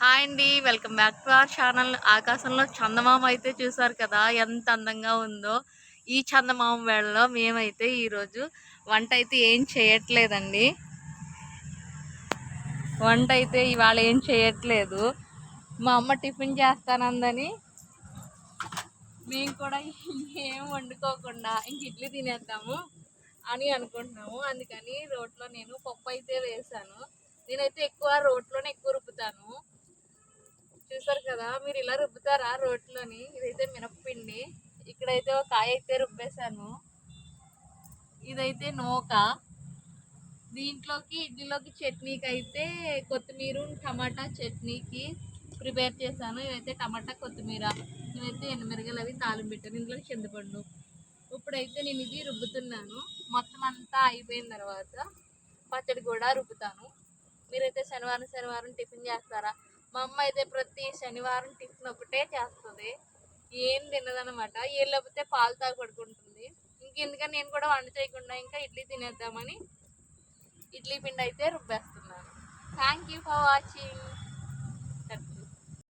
Hi అండి welcome back to our channel. ఆకాశంలో చందమామ అయితే చూసారు కదా ఎంత అందంగా ఉందో. ఈ చందమామ వేళలో మేమైతే ఈరోజు వంట అయితే ఏం చేయట్లేదండి. వంట అయితే ఇవాళ ఏం చేయట్లేదు. మా అమ్మ టిఫిన్ చేస్తానందని మేము కూడా ఏం వండుకోకుండా ఇంక ఇడ్లీ తినేద్దాము అని అనుకుంటున్నాము. అందుకని రోట్లో నేను పప్పు అయితే వేసాను. నేనైతే ఎక్కువ రోట్లోనే ఎక్కువ రుబ్బుతాను. చూసారు కదా మీరు ఇలా రుబ్బుతారా రోట్లోని? ఇదైతే మినప్పిండి ఇక్కడైతే ఒక కాయ అయితే రుబ్బేశాను. ఇదైతే నోక. దీంట్లోకి ఇడ్లీలోకి చట్నీకి అయితే కొత్తిమీర టమాటా చట్నీకి ప్రిపేర్ చేశాను. ఇవైతే టమాటా కొత్తిమీర ఇవైతే ఎండుమిరగలు అవి తాళం పెట్టాను. ఇందులో చింతపండు. ఇప్పుడైతే నేను ఇది రుబ్బుతున్నాను. మొత్తం అంతా అయిపోయిన తర్వాత పచ్చడి కూడా రుబ్బుతాను. మీరైతే శనివారం శనివారం టిఫిన్ చేస్తారా? మా అమ్మ అయితే ప్రతి శనివారం టిఫిన్ ఒకటే చేస్తుంది. ఏం తినదనమాట. ఏం లేకపోతే పాలు తాగి పడుకుంటుంది ఇంకెందుకని నేను కూడా వంట చేయకుండా ఇంకా ఇడ్లీ తినేద్దామని ఇడ్లీ పిండి అయితే రుబ్బేస్తున్నాను. Thank you for watching